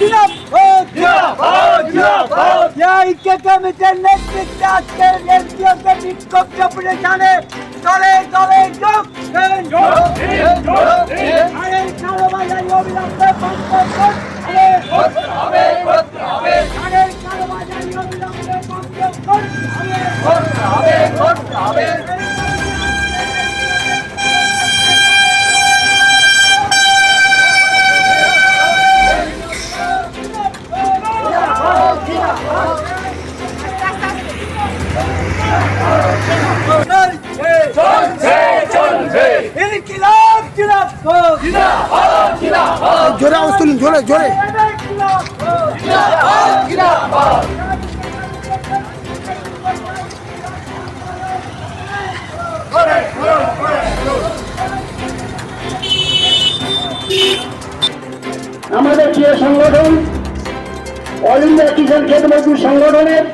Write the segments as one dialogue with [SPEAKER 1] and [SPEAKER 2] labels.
[SPEAKER 1] জিন্দাবাদ জিন্দাবাদ জিন্দাবাদ এই কেকেমিটের নেতৃত্বে আজকের এনজিওকে বিক্ষোভ চপড়ে জানে দলে দলে যোগ যোগ
[SPEAKER 2] জোরে আওয়াজ তুলুন, জোরে জোরে।
[SPEAKER 3] আমাদের প্রিয় সংগঠন অল ইন্ডিয়া কিষাণ খেত মজদুর সংগঠনের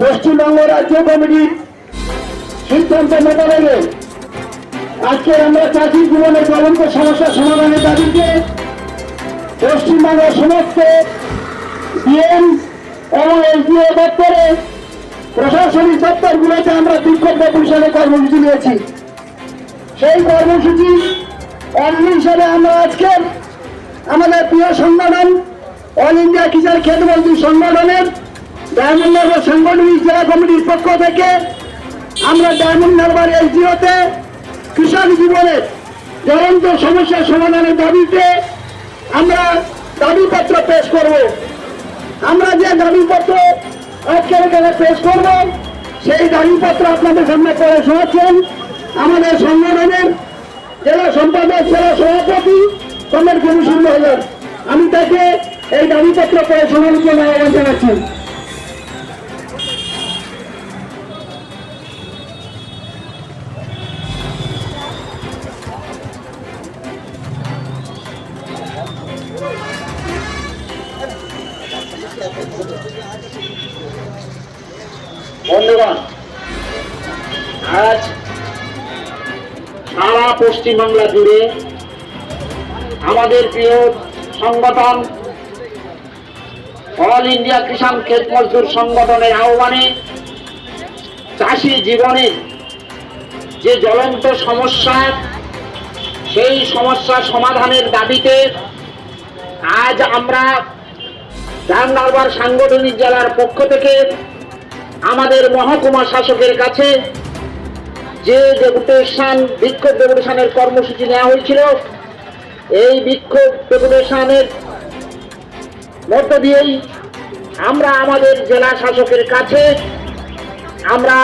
[SPEAKER 3] পশ্চিমবঙ্গ রাজ্য কমিটির সিদ্ধান্ত মোতাবেকে আজকে আমরা চাষির জীবনের জ্বলন্ত সমস্যা সমাধানের দাবিতে পশ্চিমবঙ্গের সমস্ত ডিএম এবং এসডিও দপ্তরে প্রশাসনিক দপ্তরগুলোতে আমরা বিক্ষোভ পরিষদে কর্মসূচি নিয়েছি। সেই কর্মসূচি অন্য হিসাবে আমরা আজকে আমাদের প্রিয় সংগঠন অল ইন্ডিয়া কিষাণ খেত মজদুর সংগঠনের ডায়মন্ড সাংগঠনিক জেলা কমিটির পক্ষ থেকে আমরা ডায়মন্ড হারবার এসডিওতে কৃষক জীবনের জ্বলন্ত সমস্যার সমাধানের দাবিতে করব। আমরা যে দাবিপত্র আজকের এখানে পেশ করব, সেই দাবিপত্র আপনাদের সামনে করে শোনাচ্ছেন। আমাদের সংগঠনের জেলা সম্পাদক, জেলা সভাপতি কমের মহোদয় আমি তাকে এই দাবিপত্র করে শোনানোর জন্য আহ্বান জানাচ্ছি। বন্ধুগণ, আজ সারা পশ্চিমবাংলা জুড়ে আমাদের প্রিয় সংগঠন অল ইন্ডিয়া কিষাণ ক্ষেত মজদুর সংগঠনের আহ্বানে চাষি জীবনের যে জ্বলন্ত সমস্যা, সেই সমস্যা সমাধানের দাবিতে আজ আমরা রামনগর সাংগঠনিক জেলার পক্ষ থেকে আমাদের মহকুমা শাসকের কাছে যে ডেপুটেশন, বিক্ষোভ ডেপুটেশনের কর্মসূচি নেওয়া হয়েছিল, এই বিক্ষোভ ডেপুটেশনের মধ্য দিয়েই আমরা আমাদের জেলা শাসকের কাছে আমরা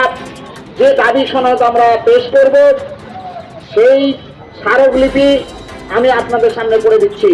[SPEAKER 3] যে দাবি সনদ আমরা পেশ করব, সেই স্মারকলিপি আমি আপনাদের সামনে করে দিচ্ছি।